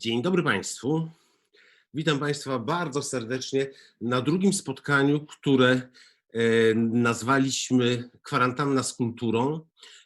Dzień dobry Państwu. Witam Państwa bardzo serdecznie na drugim spotkaniu, które e, nazwaliśmy Kwarantanna z kulturą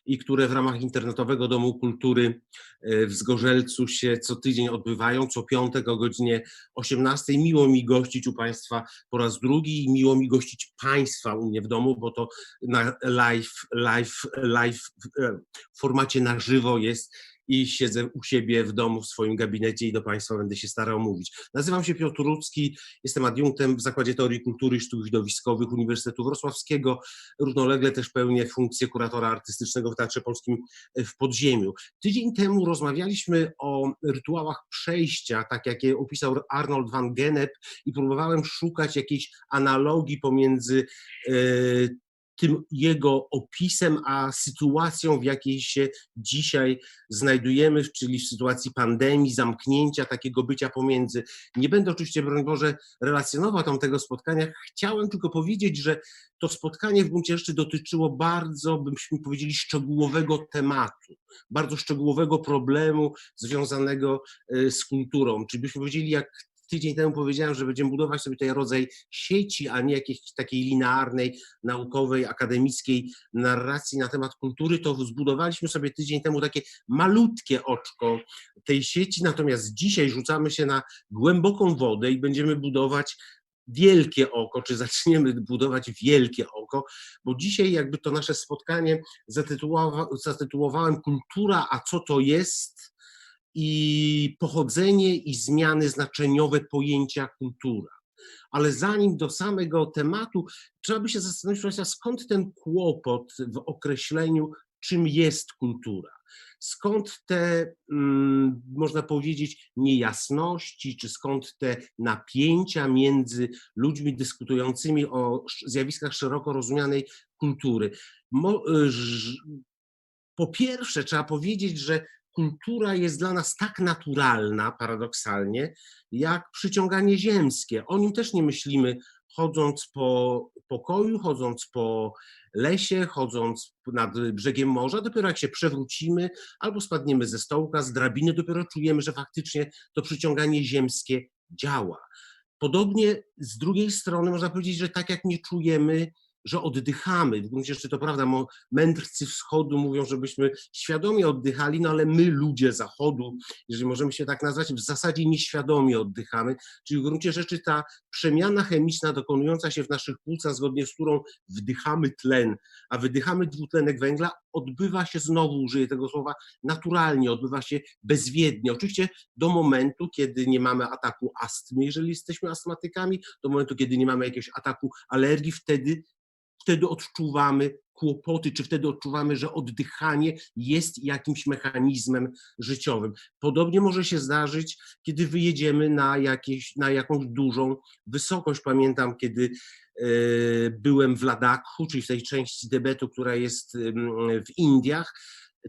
i które w ramach Internetowego Domu Kultury e, w Zgorzelcu się co tydzień odbywają, co piątek o godzinie 18. Miło mi gościć u Państwa po raz drugi i miło mi gościć Państwa u mnie w domu, bo to na live, live, live e, w formacie na żywo jest i siedzę u siebie w domu, w swoim gabinecie i do Państwa będę się starał mówić. Nazywam się Piotr Rudzki, jestem adiunktem w Zakładzie Teorii Kultury i Sztuk Uniwersytetu Wrocławskiego. Równolegle też pełnię funkcję kuratora artystycznego w Teatrze Polskim w Podziemiu. Tydzień temu rozmawialiśmy o rytuałach przejścia, tak jak je opisał Arnold van Gennep i próbowałem szukać jakiejś analogii pomiędzy e, tym jego opisem, a sytuacją, w jakiej się dzisiaj znajdujemy, czyli w sytuacji pandemii, zamknięcia, takiego bycia pomiędzy. Nie będę oczywiście, broń Boże, relacjonował tam tego spotkania. Chciałem tylko powiedzieć, że to spotkanie w gruncie rzeczy dotyczyło bardzo, byśmy powiedzieli, szczegółowego tematu, bardzo szczegółowego problemu związanego e, z kulturą. Czyli byśmy powiedzieli, jak tydzień temu powiedziałem, że będziemy budować sobie tutaj rodzaj sieci, a nie jakiejś takiej linearnej, naukowej, akademickiej narracji na temat kultury, to zbudowaliśmy sobie tydzień temu takie malutkie oczko tej sieci, natomiast dzisiaj rzucamy się na głęboką wodę i będziemy budować wielkie oko, czy zaczniemy budować wielkie oko, bo dzisiaj jakby to nasze spotkanie zatytułowa zatytułowałem Kultura, a co to jest? I pochodzenie i zmiany znaczeniowe pojęcia kultura. Ale zanim do samego tematu, trzeba by się zastanowić, skąd ten kłopot w określeniu, czym jest kultura. Skąd te, mm, można powiedzieć, niejasności, czy skąd te napięcia między ludźmi dyskutującymi o zjawiskach szeroko rozumianej kultury? Po pierwsze, trzeba powiedzieć, że kultura jest dla nas tak naturalna, paradoksalnie, jak przyciąganie ziemskie. O nim też nie myślimy, chodząc po pokoju, chodząc po lesie, chodząc nad brzegiem morza. Dopiero jak się przewrócimy albo spadniemy ze stołka, z drabiny, dopiero czujemy, że faktycznie to przyciąganie ziemskie działa. Podobnie z drugiej strony można powiedzieć, że tak jak nie czujemy że oddychamy. W gruncie rzeczy to prawda, mędrcy wschodu mówią, żebyśmy świadomie oddychali, no ale my, ludzie zachodu, jeżeli możemy się tak nazwać, w zasadzie nieświadomie oddychamy, czyli w gruncie rzeczy ta przemiana chemiczna dokonująca się w naszych płucach, zgodnie z którą wdychamy tlen, a wydychamy dwutlenek węgla, odbywa się, znowu użyję tego słowa, naturalnie, odbywa się bezwiednie. Oczywiście do momentu, kiedy nie mamy ataku astmy, jeżeli jesteśmy astmatykami, do momentu, kiedy nie mamy jakiegoś ataku alergii, wtedy wtedy odczuwamy kłopoty, czy wtedy odczuwamy, że oddychanie jest jakimś mechanizmem życiowym. Podobnie może się zdarzyć, kiedy wyjedziemy na, jakieś, na jakąś dużą wysokość. Pamiętam, kiedy e, byłem w Ladakhu, czyli w tej części Tybetu, która jest w Indiach.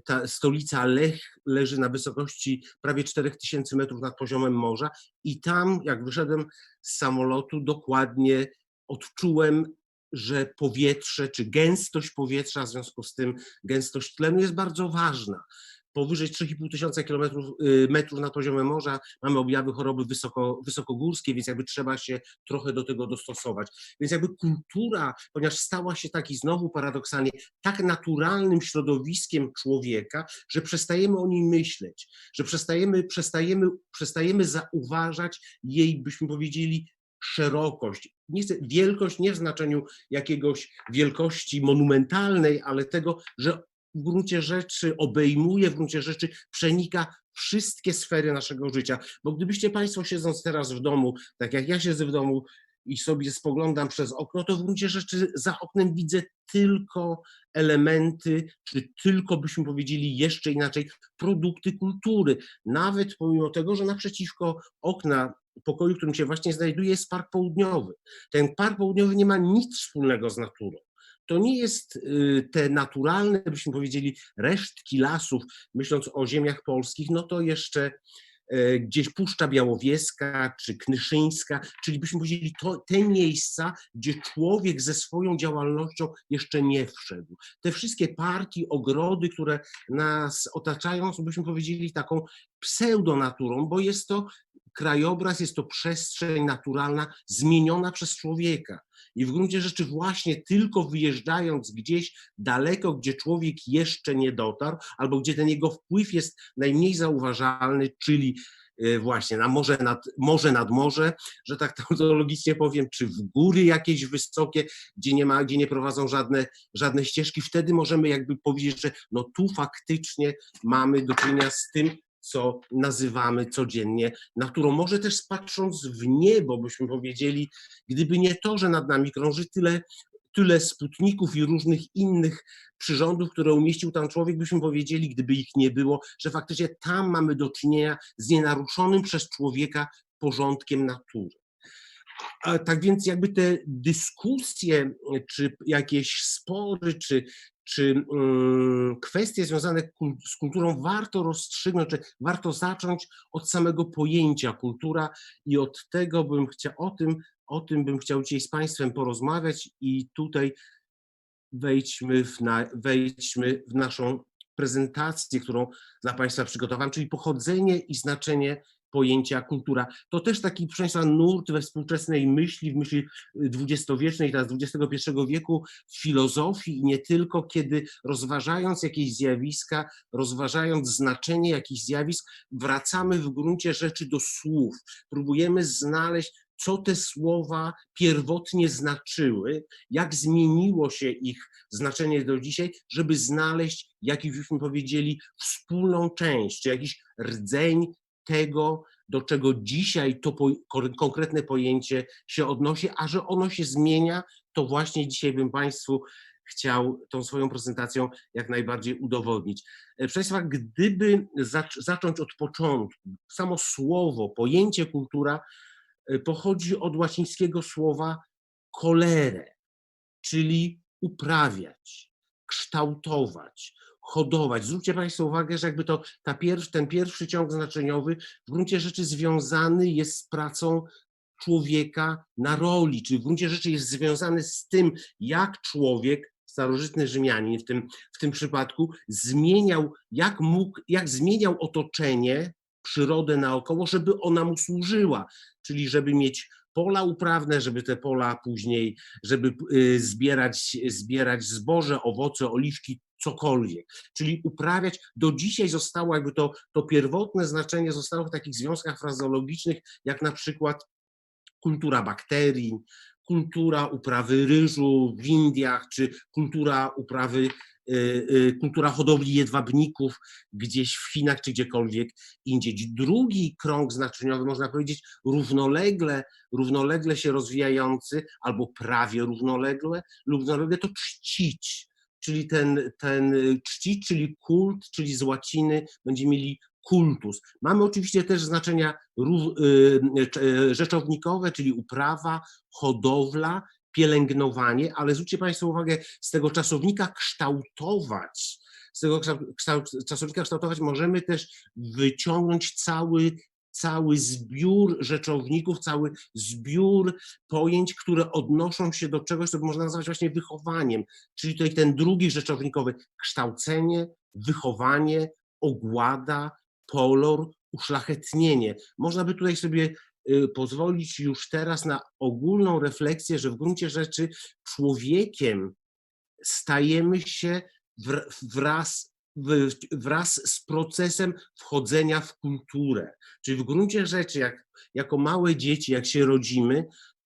Ta stolica Lech leży na wysokości prawie 4000 metrów nad poziomem morza i tam, jak wyszedłem z samolotu, dokładnie odczułem że powietrze, czy gęstość powietrza, w związku z tym gęstość tlenu jest bardzo ważna. Powyżej 3,5 tysiąca kilometrów y, metrów na poziomie morza mamy objawy choroby wysoko, wysokogórskie, więc jakby trzeba się trochę do tego dostosować. Więc jakby kultura, ponieważ stała się taki znowu paradoksalnie tak naturalnym środowiskiem człowieka, że przestajemy o niej myśleć, że przestajemy, przestajemy, przestajemy zauważać jej, byśmy powiedzieli, szerokość, nie wielkość nie w znaczeniu jakiegoś wielkości monumentalnej, ale tego, że w gruncie rzeczy obejmuje, w gruncie rzeczy przenika wszystkie sfery naszego życia. Bo gdybyście Państwo siedząc teraz w domu, tak jak ja siedzę w domu i sobie spoglądam przez okno, to w gruncie rzeczy za oknem widzę tylko elementy, czy tylko byśmy powiedzieli jeszcze inaczej, produkty kultury. Nawet pomimo tego, że naprzeciwko okna pokoju, w którym się właśnie znajduje, jest park południowy. Ten park południowy nie ma nic wspólnego z naturą. To nie jest y, te naturalne, byśmy powiedzieli, resztki lasów, myśląc o ziemiach polskich, no to jeszcze e, gdzieś Puszcza Białowieska czy Knyszyńska, czyli byśmy powiedzieli to, te miejsca, gdzie człowiek ze swoją działalnością jeszcze nie wszedł. Te wszystkie parki, ogrody, które nas otaczają, są byśmy powiedzieli taką pseudonaturą, bo jest to krajobraz, jest to przestrzeń naturalna zmieniona przez człowieka. I w gruncie rzeczy właśnie tylko wyjeżdżając gdzieś daleko, gdzie człowiek jeszcze nie dotarł, albo gdzie ten jego wpływ jest najmniej zauważalny, czyli e, właśnie na morze nad, morze nad morze, że tak tautologicznie powiem, czy w góry jakieś wysokie, gdzie nie ma, gdzie nie prowadzą żadne, żadne ścieżki, wtedy możemy jakby powiedzieć, że no tu faktycznie mamy do czynienia z tym, co nazywamy codziennie naturą. Może też patrząc w niebo, byśmy powiedzieli, gdyby nie to, że nad nami krąży tyle, tyle sputników i różnych innych przyrządów, które umieścił tam człowiek, byśmy powiedzieli, gdyby ich nie było, że faktycznie tam mamy do czynienia z nienaruszonym przez człowieka porządkiem natury. Tak więc jakby te dyskusje, czy jakieś spory, czy, czy mm, kwestie związane z kulturą warto rozstrzygnąć, czy warto zacząć od samego pojęcia kultura? I od tego bym chciał, o tym, o tym bym chciał dzisiaj z Państwem porozmawiać i tutaj wejdźmy w, na, wejdźmy w naszą prezentację, którą dla Państwa przygotowałem, czyli pochodzenie i znaczenie pojęcia kultura. To też taki, proszę Państwa, nurt we współczesnej myśli, w myśli dwudziestowiecznej, teraz XXI wieku, w filozofii i nie tylko, kiedy rozważając jakieś zjawiska, rozważając znaczenie jakichś zjawisk, wracamy w gruncie rzeczy do słów. Próbujemy znaleźć, co te słowa pierwotnie znaczyły, jak zmieniło się ich znaczenie do dzisiaj, żeby znaleźć, jak już powiedzieli, wspólną część, czy jakiś rdzeń tego, do czego dzisiaj to po, konkretne pojęcie się odnosi, a że ono się zmienia, to właśnie dzisiaj bym Państwu chciał tą swoją prezentacją jak najbardziej udowodnić. E, Proszę Państwa, gdyby zac zacząć od początku, samo słowo, pojęcie kultura e, pochodzi od łacińskiego słowa colere, czyli uprawiać, kształtować, hodować. Zwróćcie Państwo uwagę, że jakby to ta ten pierwszy ciąg znaczeniowy w gruncie rzeczy związany jest z pracą człowieka na roli, czyli w gruncie rzeczy jest związany z tym, jak człowiek, starożytny Rzymianin w tym, w tym przypadku, zmieniał, jak mógł, jak zmieniał otoczenie, przyrodę naokoło, żeby ona mu służyła, czyli żeby mieć pola uprawne, żeby te pola później, żeby y, zbierać, zbierać zboże, owoce, oliwki, cokolwiek. Czyli uprawiać, do dzisiaj zostało jakby to, to pierwotne znaczenie zostało w takich związkach frazeologicznych, jak na przykład kultura bakterii, kultura uprawy ryżu w Indiach, czy kultura uprawy, y, y, kultura hodowli jedwabników gdzieś w Chinach, czy gdziekolwiek indziej. Drugi krąg znaczeniowy, można powiedzieć, równolegle, równolegle się rozwijający, albo prawie równolegle, równolegle to czcić, czyli ten, ten czcić, czyli kult, czyli z łaciny będziemy mieli kultus. Mamy oczywiście też znaczenia y, y, rzeczownikowe, czyli uprawa, hodowla, pielęgnowanie, ale zwróćcie Państwo uwagę, z tego czasownika kształtować, z tego czasownika kształtować możemy też wyciągnąć cały, cały zbiór rzeczowników, cały zbiór pojęć, które odnoszą się do czegoś, co można nazwać właśnie wychowaniem, czyli tutaj ten drugi rzeczownikowy, kształcenie, wychowanie, ogłada, polor, uszlachetnienie. Można by tutaj sobie y, pozwolić już teraz na ogólną refleksję, że w gruncie rzeczy człowiekiem stajemy się wr- wraz, wraz z procesem wchodzenia w kulturę. Czyli w gruncie rzeczy, jak, jako małe dzieci, jak się rodzimy,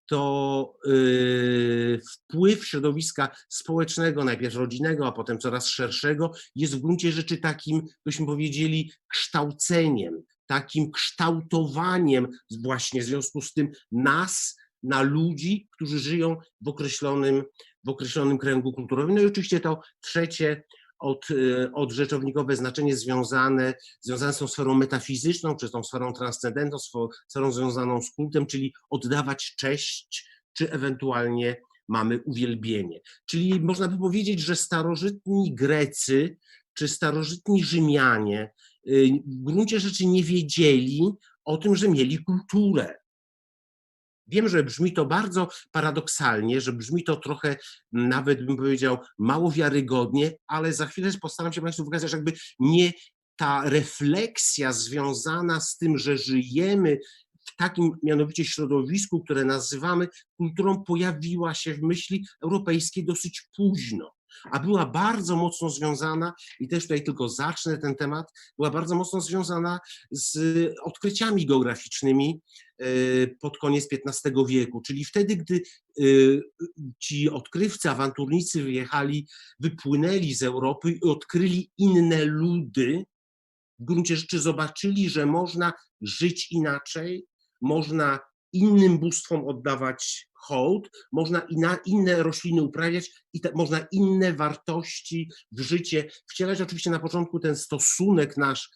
to y, wpływ środowiska społecznego, najpierw rodzinnego, a potem coraz szerszego, jest w gruncie rzeczy takim, byśmy powiedzieli, kształceniem, takim kształtowaniem właśnie w związku z tym nas na ludzi, którzy żyją w określonym, w określonym kręgu kulturowym. No i oczywiście to trzecie od, y, od rzeczownikowe znaczenie związane, związane z tą sferą metafizyczną, czy z tą sferą transcendentną, sferą związaną z kultem, czyli oddawać cześć, czy ewentualnie mamy uwielbienie. Czyli można by powiedzieć, że starożytni Grecy czy starożytni Rzymianie y, w gruncie rzeczy nie wiedzieli o tym, że mieli kulturę. Wiem, że brzmi to bardzo paradoksalnie, że brzmi to trochę nawet bym powiedział mało wiarygodnie, ale za chwilę postaram się Państwu pokazać, jakby nie ta refleksja związana z tym, że żyjemy w takim mianowicie środowisku, które nazywamy kulturą, pojawiła się w myśli europejskiej dosyć późno, a była bardzo mocno związana, i też tutaj tylko zacznę ten temat, była bardzo mocno związana z odkryciami geograficznymi e, pod koniec XV wieku, czyli wtedy, gdy e, ci odkrywcy, awanturnicy wyjechali, wypłynęli z Europy i odkryli inne ludy, w gruncie rzeczy zobaczyli, że można żyć inaczej, można innym bóstwom oddawać hołd, można inna, inne rośliny uprawiać i te, można inne wartości w życie wcielać. Oczywiście na początku ten stosunek nasz,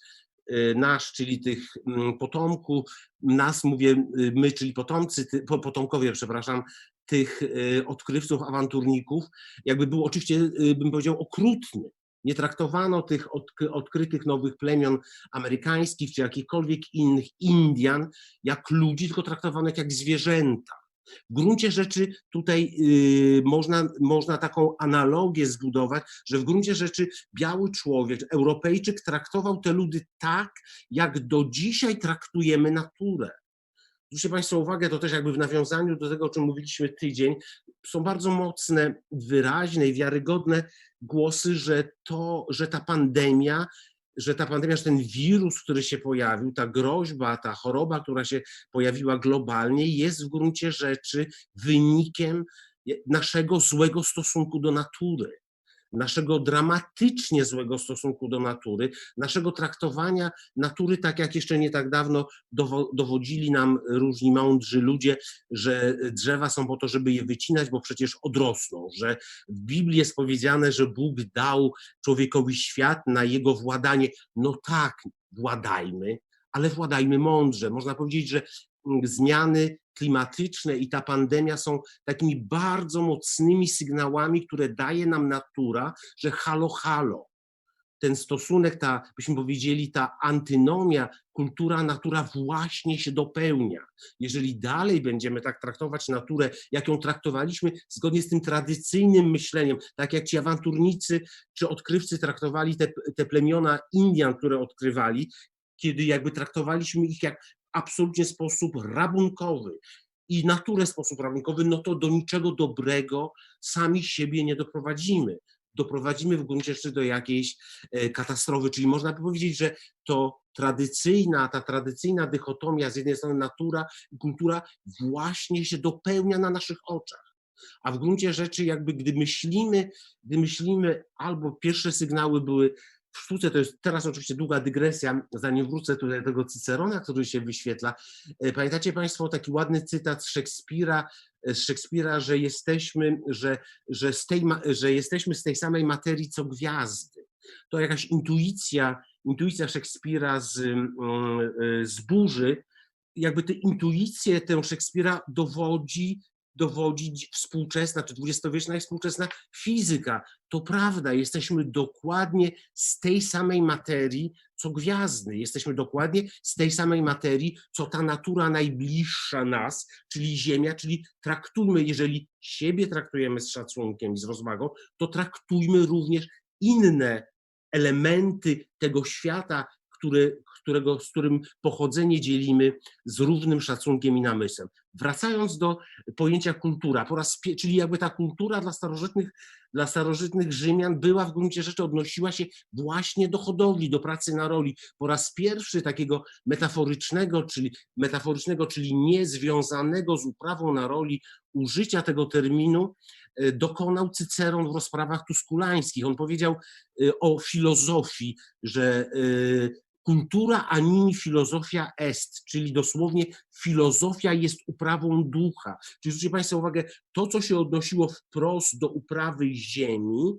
y, nasz, czyli tych mm, potomków, nas mówię y, my, czyli potomcy, potomkowie, przepraszam, tych y, odkrywców, awanturników, jakby był oczywiście, bym powiedział, okrutny. Nie traktowano tych odkrytych nowych plemion amerykańskich czy jakichkolwiek innych Indian jak ludzi, tylko traktowano jak zwierzęta. W gruncie rzeczy tutaj yy, można, można taką analogię zbudować, że w gruncie rzeczy biały człowiek, Europejczyk traktował te ludy tak, jak do dzisiaj traktujemy naturę. Zwróćcie Państwo uwagę, to też jakby w nawiązaniu do tego, o czym mówiliśmy tydzień, są bardzo mocne, wyraźne i wiarygodne głosy, że to, że ta pandemia, że ta pandemia, że ten wirus, który się pojawił, ta groźba, ta choroba, która się pojawiła globalnie, jest w gruncie rzeczy wynikiem naszego złego stosunku do natury naszego dramatycznie złego stosunku do natury, naszego traktowania natury tak jak jeszcze nie tak dawno dowodzili nam różni mądrzy ludzie, że drzewa są po to, żeby je wycinać, bo przecież odrosną, że w Biblii jest powiedziane, że Bóg dał człowiekowi świat na jego władanie. No tak, władajmy, ale władajmy mądrze. Można powiedzieć, że zmiany klimatyczne i ta pandemia są takimi bardzo mocnymi sygnałami, które daje nam natura, że halo, halo. Ten stosunek, ta, byśmy powiedzieli, ta antynomia, kultura, natura właśnie się dopełnia. Jeżeli dalej będziemy tak traktować naturę, jak ją traktowaliśmy, zgodnie z tym tradycyjnym myśleniem, tak jak ci awanturnicy czy odkrywcy traktowali te, te plemiona Indian, które odkrywali, kiedy jakby traktowaliśmy ich jak absolutnie sposób rabunkowy i naturę sposób rabunkowy, no to do niczego dobrego sami siebie nie doprowadzimy. Doprowadzimy w gruncie rzeczy do jakiejś e, katastrofy, czyli można by powiedzieć, że to tradycyjna, ta tradycyjna dychotomia z jednej strony natura i kultura właśnie się dopełnia na naszych oczach. A w gruncie rzeczy, jakby gdy myślimy, gdy myślimy, albo pierwsze sygnały były w sztuce, to jest teraz oczywiście długa dygresja, zanim wrócę tutaj do tego Cycerona, który się wyświetla. E, pamiętacie Państwo taki ładny cytat z Szekspira, e, z Szekspira, że jesteśmy, że, że, z tej, że jesteśmy z tej samej materii co gwiazdy. To jakaś intuicja, intuicja Szekspira z, mm, e, z burzy, jakby tę intuicję tę Szekspira dowodzi dowodzi współczesna czy dwudziestowieczna i współczesna fizyka. To prawda, jesteśmy dokładnie z tej samej materii, co gwiazdy. Jesteśmy dokładnie z tej samej materii, co ta natura najbliższa nas, czyli Ziemia, czyli traktujmy, jeżeli siebie traktujemy z szacunkiem i z rozwagą, to traktujmy również inne elementy tego świata, który, którego, z którym pochodzenie dzielimy z równym szacunkiem i namysłem. Wracając do pojęcia kultura, po raz, czyli jakby ta kultura dla starożytnych, dla starożytnych Rzymian była w gruncie rzeczy, odnosiła się właśnie do hodowli, do pracy na roli. Po raz pierwszy takiego metaforycznego, czyli metaforycznego, czyli niezwiązanego z uprawą na roli użycia tego terminu e, dokonał Cyceron w rozprawach tuskulańskich. On powiedział e, o filozofii, że e, Kultura animi filozofia est, czyli dosłownie filozofia jest uprawą ducha. Czyli zwróćcie Państwo uwagę, to co się odnosiło wprost do uprawy ziemi,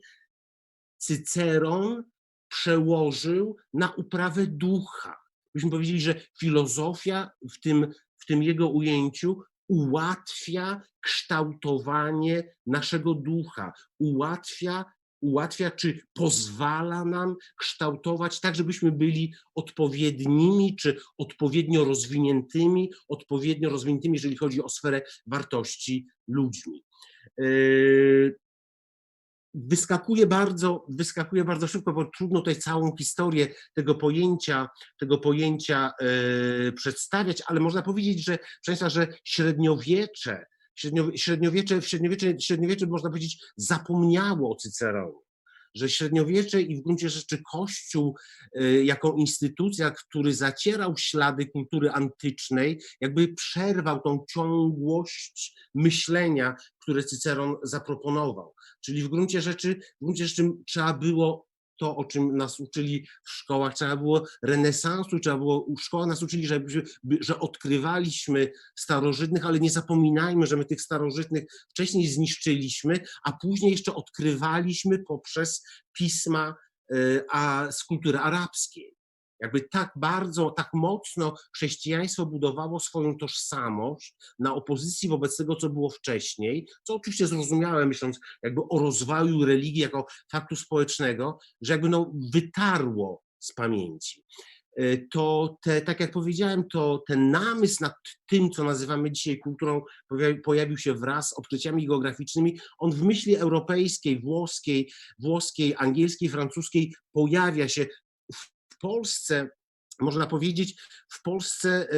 Cyceron przełożył na uprawę ducha. Byśmy powiedzieli, że filozofia w tym, w tym jego ujęciu ułatwia kształtowanie naszego ducha, ułatwia ułatwia, czy pozwala nam kształtować tak, żebyśmy byli odpowiednimi, czy odpowiednio rozwiniętymi, odpowiednio rozwiniętymi, jeżeli chodzi o sferę wartości ludźmi. Yy, wyskakuje bardzo, wyskakuje bardzo szybko, bo trudno tutaj całą historię tego pojęcia, tego pojęcia e, przedstawiać, ale można powiedzieć, że, że średniowiecze, średniowie- średniowiecze, średniowiecze, średniowiecze można powiedzieć zapomniało o Cyceronie że średniowiecze i w gruncie rzeczy Kościół e, jako instytucja, który zacierał ślady kultury antycznej, jakby przerwał tą ciągłość myślenia, które Cyceron zaproponował. Czyli w gruncie rzeczy, w gruncie rzeczy trzeba było to, o czym nas uczyli w szkołach, trzeba było renesansu, trzeba było, szkoła nas uczyli, że, że odkrywaliśmy starożytnych, ale nie zapominajmy, że my tych starożytnych wcześniej zniszczyliśmy, a później jeszcze odkrywaliśmy poprzez pisma y, a, z kultury arabskiej. Jakby tak bardzo, tak mocno chrześcijaństwo budowało swoją tożsamość na opozycji wobec tego, co było wcześniej, co oczywiście zrozumiałe, myśląc jakby o rozwoju religii jako faktu społecznego, że jakby no wytarło z pamięci. Y, To te, tak jak powiedziałem, to ten namysł nad tym, co nazywamy dzisiaj kulturą, pojawi- pojawił się wraz z odkryciami geograficznymi. On w myśli europejskiej, włoskiej, włoskiej, angielskiej, francuskiej pojawia się Polsce, można powiedzieć, w Polsce e,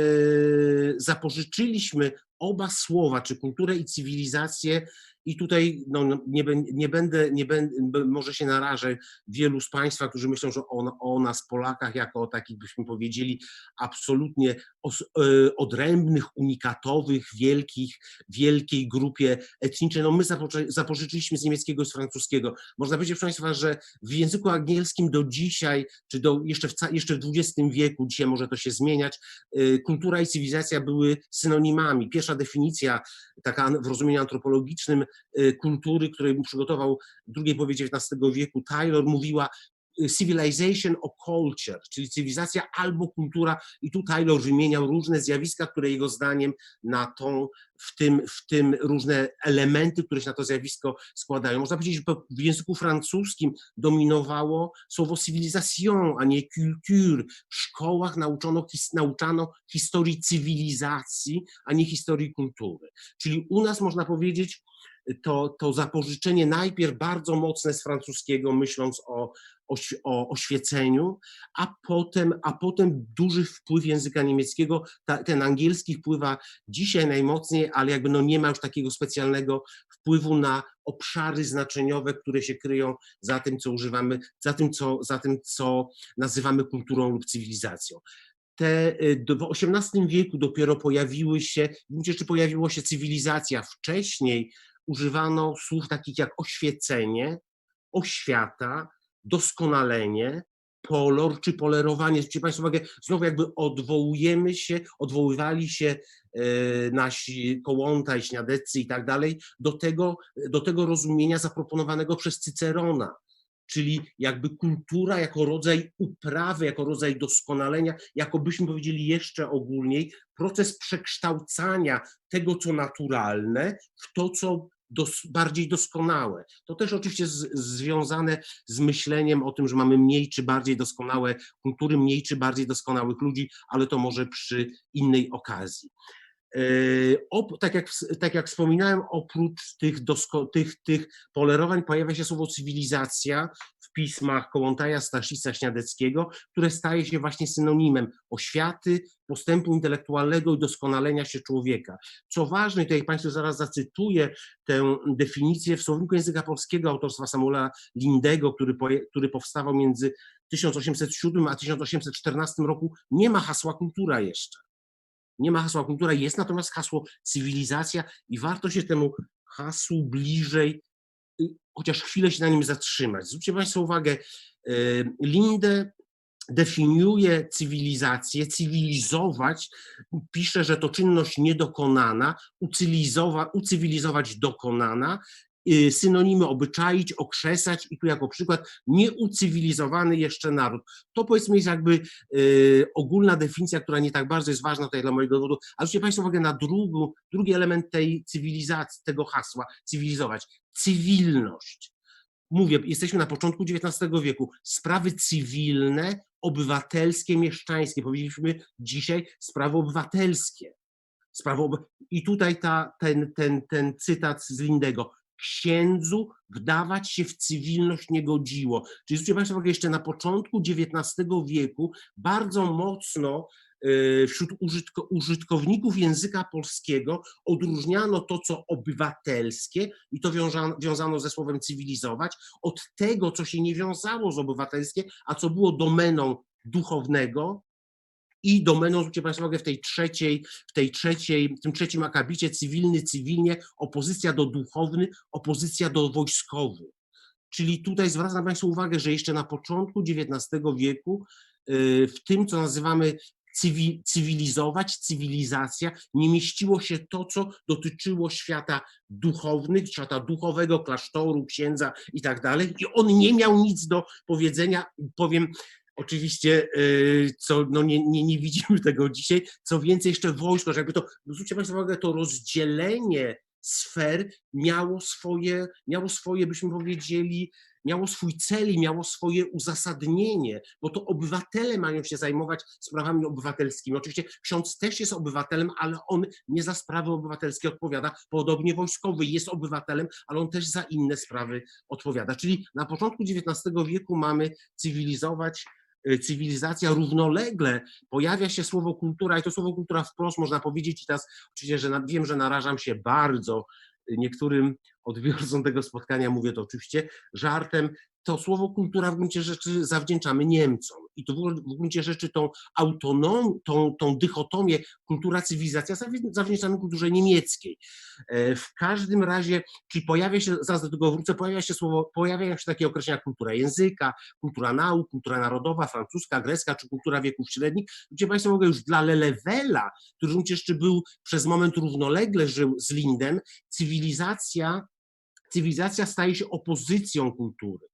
zapożyczyliśmy oba słowa, czy kulturę i cywilizację. I tutaj no, no, nie, nie będę, nie będę, może się narażę wielu z Państwa, którzy myślą, że o, o nas, Polakach, jako o takich, byśmy powiedzieli, absolutnie os, e, odrębnych, unikatowych, wielkich, wielkiej grupie etnicznej. No my zapożyczyliśmy z niemieckiego i z francuskiego. Można powiedzieć, proszę Państwa, że w języku angielskim do dzisiaj, czy do jeszcze w, jeszcze w XX wieku, dzisiaj może to się zmieniać, y, kultura i cywilizacja były synonimami. Pierwsza definicja, taka w rozumieniu antropologicznym, y, kultury, której przygotował w drugiej połowie XIX wieku Taylor, mówiła y, civilization or culture, czyli cywilizacja albo kultura i tu Taylor wymieniał różne zjawiska, które jego zdaniem na tą, w tym, w tym różne elementy, które się na to zjawisko składają. Można powiedzieć, że w języku francuskim dominowało słowo civilisation, a nie culture. W szkołach nauczono, his, nauczano historii cywilizacji, a nie historii kultury. Czyli u nas można powiedzieć, to, to zapożyczenie najpierw bardzo mocne z francuskiego, myśląc o, o, oświeceniu, a potem, a potem duży wpływ języka niemieckiego. Ta, ten angielski wpływa dzisiaj najmocniej, ale jakby no nie ma już takiego specjalnego wpływu na obszary znaczeniowe, które się kryją za tym, co używamy, za tym, co, za tym, co nazywamy kulturą lub cywilizacją te y, w XVIII wieku dopiero pojawiły się, rzeczy pojawiła się cywilizacja. Wcześniej używano słów takich jak oświecenie, oświata, doskonalenie, polor czy polerowanie. Zwróćcie Państwo uwagę, znowu jakby odwołujemy się, odwoływali się e, nasi Kołątaj, Śniadeccy i tak dalej do tego, do tego rozumienia zaproponowanego przez Cycerona czyli jakby kultura jako rodzaj uprawy, jako rodzaj doskonalenia, jako byśmy powiedzieli jeszcze ogólniej, proces przekształcania tego, co naturalne, w to, co dos, bardziej doskonałe. To też oczywiście z, związane z myśleniem o tym, że mamy mniej czy bardziej doskonałe kultury, mniej czy bardziej doskonałych ludzi, ale to może przy innej okazji. E, op- tak, jak, tak jak wspominałem, oprócz tych, dosko, tych, tych polerowań pojawia się słowo cywilizacja w pismach Kołątaja, Staszica, Śniadeckiego, które staje się właśnie synonimem oświaty, postępu intelektualnego i doskonalenia się człowieka. Co ważne, tutaj Państwu zaraz zacytuję tę definicję w słowniku języka polskiego autorstwa Samuela Lindego, który, który powstawał między 1807 a 1814 roku, nie ma hasła kultura jeszcze. Nie ma hasła kultura, jest natomiast hasło cywilizacja i warto się temu hasłu bliżej, y, chociaż chwilę się na nim zatrzymać. Zwróćcie Państwo uwagę, y, Linde definiuje cywilizację, cywilizować, pisze, że to czynność niedokonana, ucywilizowa, ucywilizować dokonana, synonimy obyczaić, okrzesać i tu jako przykład nieucywilizowany jeszcze naród. To powiedzmy jest jakby y, ogólna definicja, która nie tak bardzo jest ważna tutaj dla mojego dowodu, ale zwróćcie Państwo uwagę na drugą, drugi element tej cywilizacji, tego hasła, cywilizować, cywilność. mówię, jesteśmy na początku XIX wieku, sprawy cywilne, obywatelskie, mieszczańskie, powiedzieliśmy dzisiaj sprawy obywatelskie. Sprawy oby... I tutaj ta, ten, ten, ten cytat z Lindego. Księdzu wdawać się w cywilność nie godziło. Czyli zwróćcie Państwo uwagę, jeszcze na początku XIX wieku bardzo mocno y, wśród użytko, użytkowników języka polskiego odróżniano to, co obywatelskie, i to wiązano, wiązano ze słowem cywilizować, od tego, co się nie wiązało z obywatelskie, a co było domeną duchownego, i domeną, zwróćcie Państwo uwagę, w tej trzeciej, w tej trzeciej, w tym trzecim akabicie cywilny, cywilnie, opozycja do duchowny, opozycja do wojskowy. Czyli tutaj zwracam Państwu uwagę, że jeszcze na początku XIX wieku y, w tym, co nazywamy cywi, cywilizować, cywilizacja, nie mieściło się to, co dotyczyło świata duchownych, świata duchowego, klasztoru, księdza i tak dalej. I on nie miał nic do powiedzenia, powiem Oczywiście, y, co no nie, nie, nie widzimy tego dzisiaj, co więcej jeszcze wojsko, że jakby to, zwróćcie Państwo uwagę, to rozdzielenie sfer miało swoje, miało swoje, byśmy powiedzieli, miało swój cel i miało swoje uzasadnienie, bo to obywatele mają się zajmować sprawami obywatelskimi. Oczywiście ksiądz też jest obywatelem, ale on nie za sprawy obywatelskie odpowiada, podobnie wojskowy jest obywatelem, ale on też za inne sprawy odpowiada. Czyli na początku XIX wieku mamy cywilizować cywilizacja równolegle pojawia się słowo kultura i to słowo kultura wprost można powiedzieć i teraz oczywiście, że wiem, że narażam się bardzo niektórym odbiorcom tego spotkania, mówię to oczywiście żartem, to słowo kultura w gruncie rzeczy zawdzięczamy Niemcom. I to w gruncie rzeczy tą autonomię, tą, tą dychotomię kultura-cywilizacja zawdzięczamy kulturze niemieckiej. E, w każdym razie, czyli pojawia się, zaraz do tego wrócę, pojawia się słowo, pojawiają się takie określenia kultura języka, kultura nauk, kultura narodowa, francuska, grecka czy kultura wieków średnich, gdzie Państwo mogą już dla Lelewela, który w gruncie rzeczy był przez moment równolegle żył z Linden, cywilizacja cywilizacja staje się opozycją kultury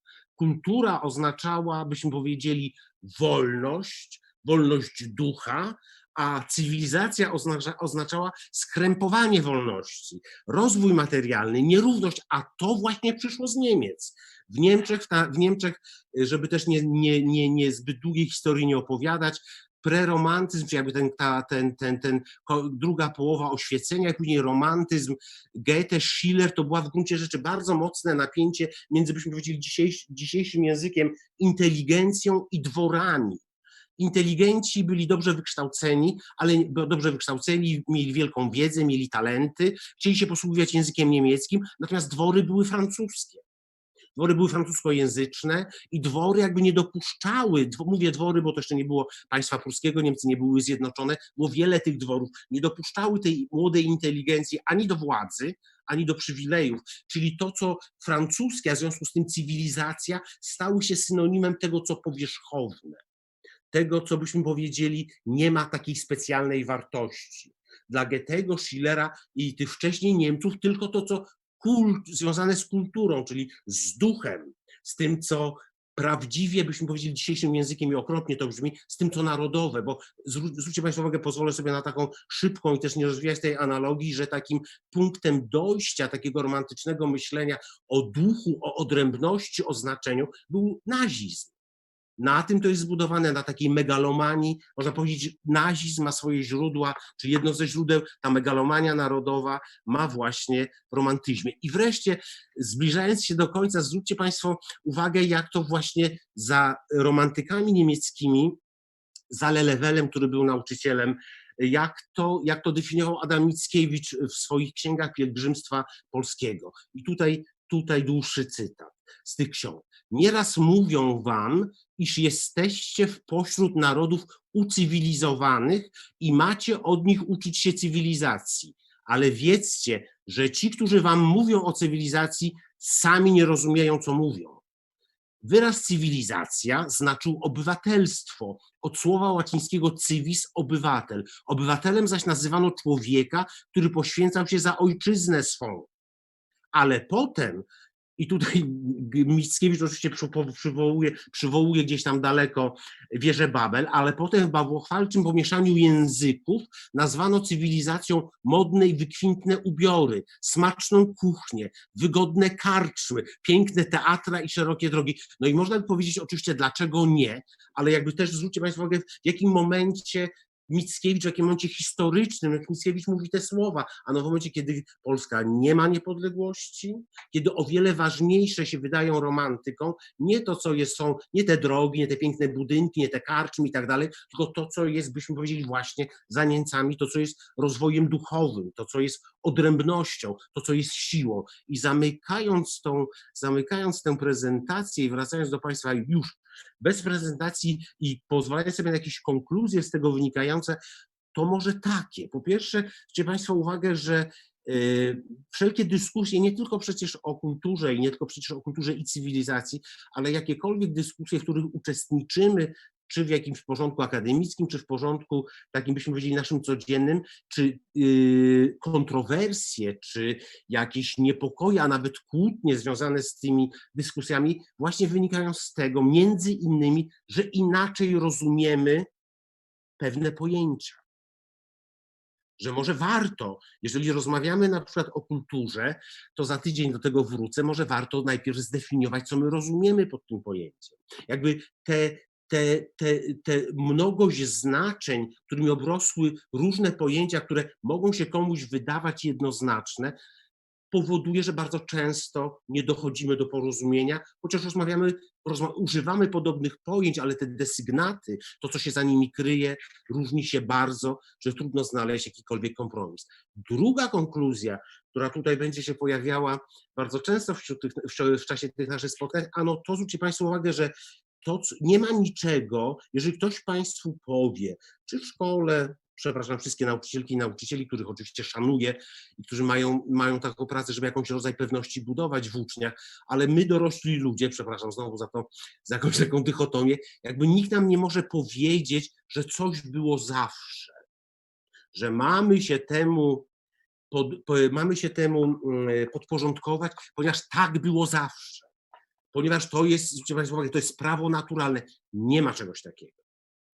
kultura oznaczała, byśmy powiedzieli, wolność, wolność ducha, a cywilizacja oznacza, oznaczała skrępowanie wolności, rozwój materialny, nierówność, a to właśnie przyszło z Niemiec. W Niemczech, w Niemczech żeby też nie, nie, nie, nie zbyt długiej historii nie opowiadać, preromantyzm, czy jakby ten, ta, ten, ten, ten druga połowa oświecenia, i później romantyzm, Goethe, Schiller, to była w gruncie rzeczy bardzo mocne napięcie między, byśmy powiedzieli dzisiejszy, dzisiejszym językiem, inteligencją i dworami. Inteligenci byli dobrze wykształceni, ale dobrze wykształceni, mieli wielką wiedzę, mieli talenty, chcieli się posługiwać językiem niemieckim, natomiast dwory były francuskie. Dwory były francuskojęzyczne i dwory jakby nie dopuszczały, mówię dwory, bo to jeszcze nie było państwa pruskiego, Niemcy nie były zjednoczone, było wiele tych dworów, nie dopuszczały tej młodej inteligencji ani do władzy, ani do przywilejów. Czyli to, co francuskie, a w związku z tym cywilizacja, stały się synonimem tego, co powierzchowne. Tego, co byśmy powiedzieli, nie ma takiej specjalnej wartości. Dla Goethego, Schillera i tych wcześniej Niemców tylko to, co kult, związane z kulturą, czyli z duchem, z tym, co prawdziwie, byśmy powiedzieli dzisiejszym językiem i okropnie to brzmi, z tym, co narodowe, bo zwróćcie Państwo uwagę, pozwolę sobie na taką szybką i też nie rozwijać tej analogii, że takim punktem dojścia takiego romantycznego myślenia o duchu, o odrębności, o znaczeniu był nazizm. Na tym to jest zbudowane, na takiej megalomanii. Można powiedzieć, nazizm ma swoje źródła, czy jedno ze źródeł, ta megalomania narodowa ma właśnie w romantyzmie. I wreszcie, zbliżając się do końca, zwróćcie Państwo uwagę, jak to właśnie za romantykami niemieckimi, za Lelewelem, który był nauczycielem, jak to, jak to definiował Adam Mickiewicz w swoich księgach pielgrzymstwa polskiego. I tutaj, tutaj dłuższy cytat z tych ksiąg. Nieraz mówią wam, iż jesteście w pośród narodów ucywilizowanych i macie od nich uczyć się cywilizacji. Ale wiedzcie, że ci, którzy wam mówią o cywilizacji, sami nie rozumieją, co mówią. Wyraz cywilizacja znaczył obywatelstwo, od słowa łacińskiego civis obywatel. Obywatelem zaś nazywano człowieka, który poświęcał się za ojczyznę swą. Ale potem i tutaj Mickiewicz oczywiście przywo- przywołuje, przywołuje gdzieś tam daleko wieżę Babel, ale potem w bałwochwalczym pomieszaniu języków nazwano cywilizacją modne i wykwintne ubiory, smaczną kuchnię, wygodne karczmy, piękne teatra i szerokie drogi. No i można by powiedzieć oczywiście dlaczego nie, ale jakby też zwróćcie Państwo uwagę, w jakim momencie Mickiewicz, w jakim momencie historycznym, jak Mickiewicz mówi te słowa, a no w momencie, kiedy Polska nie ma niepodległości, kiedy o wiele ważniejsze się wydają romantyką, nie to, co jest, są, nie te drogi, nie te piękne budynki, nie te karczmy i tak dalej, tylko to, co jest, byśmy powiedzieli właśnie za Niemcami, to, co jest rozwojem duchowym, to, co jest odrębnością, to, co jest siłą. I zamykając tą, zamykając tę prezentację i wracając do Państwa już bez prezentacji i pozwalając sobie na jakieś konkluzje z tego wynikające, to może takie. Po pierwsze, zwróćcie Państwo uwagę, że e, wszelkie dyskusje, nie tylko przecież o kulturze i nie tylko przecież o kulturze i cywilizacji, ale jakiekolwiek dyskusje, w których uczestniczymy, czy w jakimś porządku akademickim, czy w porządku takim, byśmy powiedzieli, naszym codziennym, czy yy, kontrowersje, czy jakieś niepokoje, a nawet kłótnie związane z tymi dyskusjami, właśnie wynikają z tego, między innymi, że inaczej rozumiemy pewne pojęcia że może warto, jeżeli rozmawiamy na przykład o kulturze, to za tydzień do tego wrócę, może warto najpierw zdefiniować, co my rozumiemy pod tym pojęciem. Jakby te, te, te, te mnogość znaczeń, którymi obrosły różne pojęcia, które mogą się komuś wydawać jednoznaczne, powoduje, że bardzo często nie dochodzimy do porozumienia, chociaż rozmawiamy, rozma używamy podobnych pojęć, ale te desygnaty, to co się za nimi kryje, różni się bardzo, że trudno znaleźć jakikolwiek kompromis. Druga konkluzja, która tutaj będzie się pojawiała bardzo często wśród tych, w, w czasie tych naszych spotkań, ano to zwróćcie Państwo uwagę, że to nie ma niczego, jeżeli ktoś Państwu powie, czy w szkole, przepraszam, wszystkie nauczycielki i nauczycieli, których oczywiście szanuję i którzy mają, mają taką pracę, żeby jakąś rodzaj pewności budować w uczniach, ale my dorośli ludzie, przepraszam znowu za, to, za jakąś taką dychotomię, jakby nikt nam nie może powiedzieć, że coś było zawsze, że mamy się temu pod, mamy się temu mm, podporządkować, ponieważ tak było zawsze. Ponieważ to jest, zwróćcie Państwo uwagę, to jest prawo naturalne. Nie ma czegoś takiego.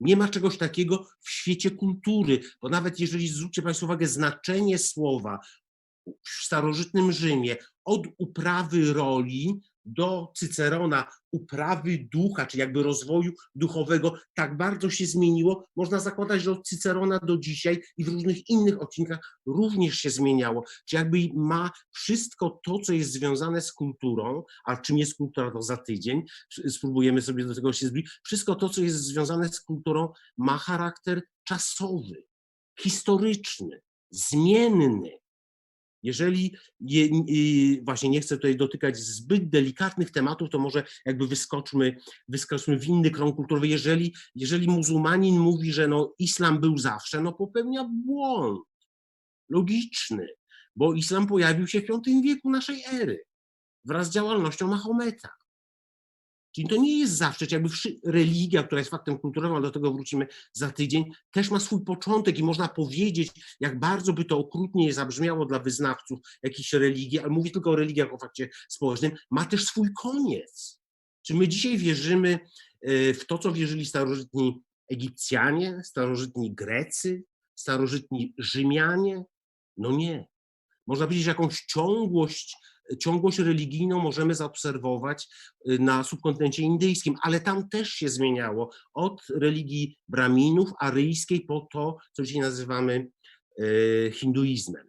Nie ma czegoś takiego w świecie kultury, bo nawet jeżeli zwróćcie Państwo uwagę, znaczenie słowa w starożytnym Rzymie od uprawy roli do Cycerona uprawy ducha, czy jakby rozwoju duchowego. Tak bardzo się zmieniło, można zakładać, że od Cycerona do dzisiaj i w różnych innych odcinkach również się zmieniało. Czy jakby ma wszystko to, co jest związane z kulturą, a czym jest kultura, to za tydzień, spróbujemy sobie do tego się zbliżyć, wszystko to, co jest związane z kulturą ma charakter czasowy, historyczny, zmienny, jeżeli je, właśnie nie chcę tutaj dotykać zbyt delikatnych tematów, to może jakby wyskoczmy, wyskoczmy w inny krąg kulturowy. Jeżeli, jeżeli muzułmanin mówi, że no islam był zawsze, no popełnia błąd logiczny, bo islam pojawił się w V wieku naszej ery wraz z działalnością Mahometa. Czyli to nie jest zawsze, jakby religia, która jest faktem kulturowym, ale do tego wrócimy za tydzień, też ma swój początek i można powiedzieć, jak bardzo by to okrutnie zabrzmiało dla wyznawców jakiejś religii, ale mówię tylko o religiach o fakcie społecznym, ma też swój koniec. Czy my dzisiaj wierzymy e, w to, co wierzyli starożytni Egipcjanie, starożytni Grecy, starożytni Rzymianie? No nie. Można powiedzieć, jakąś ciągłość ciągłość religijną możemy zaobserwować y, na subkontynencie indyjskim, ale tam też się zmieniało od religii braminów, aryjskiej po to, co dzisiaj nazywamy y, hinduizmem.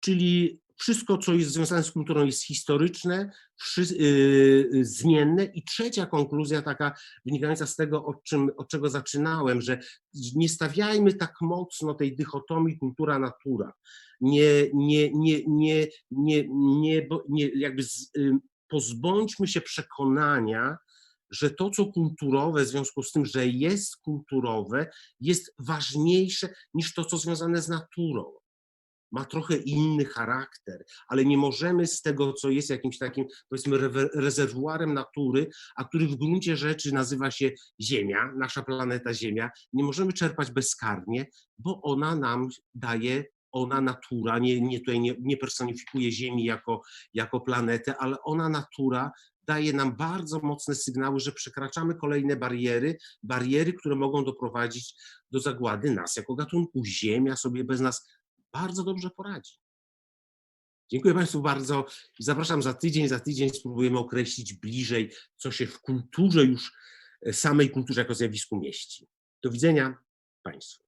Czyli wszystko, co jest związane z kulturą, jest historyczne, yy, zmienne. I trzecia konkluzja, taka wynikająca z tego, od, czym, od czego zaczynałem, że nie stawiajmy tak mocno tej dychotomii kultura-natura. Nie, nie, nie, nie, nie, nie, nie jakby z, yy, pozbądźmy się przekonania, że to, co kulturowe, w związku z tym, że jest kulturowe, jest ważniejsze niż to, co związane z naturą ma trochę inny charakter, ale nie możemy z tego, co jest jakimś takim, powiedzmy, rezerwuarem natury, a który w gruncie rzeczy nazywa się Ziemia, nasza planeta Ziemia, nie możemy czerpać bezkarnie, bo ona nam daje ona natura, nie, nie tutaj nie, nie personifikuje Ziemi jako, jako planetę, ale ona natura daje nam bardzo mocne sygnały, że przekraczamy kolejne bariery, bariery, które mogą doprowadzić do zagłady nas jako gatunku. Ziemia sobie bez nas bardzo dobrze poradzi. Dziękuję Państwu bardzo i zapraszam za tydzień. Za tydzień spróbujemy określić bliżej, co się w kulturze już, e, samej kulturze jako zjawisku mieści. Do widzenia Państwu.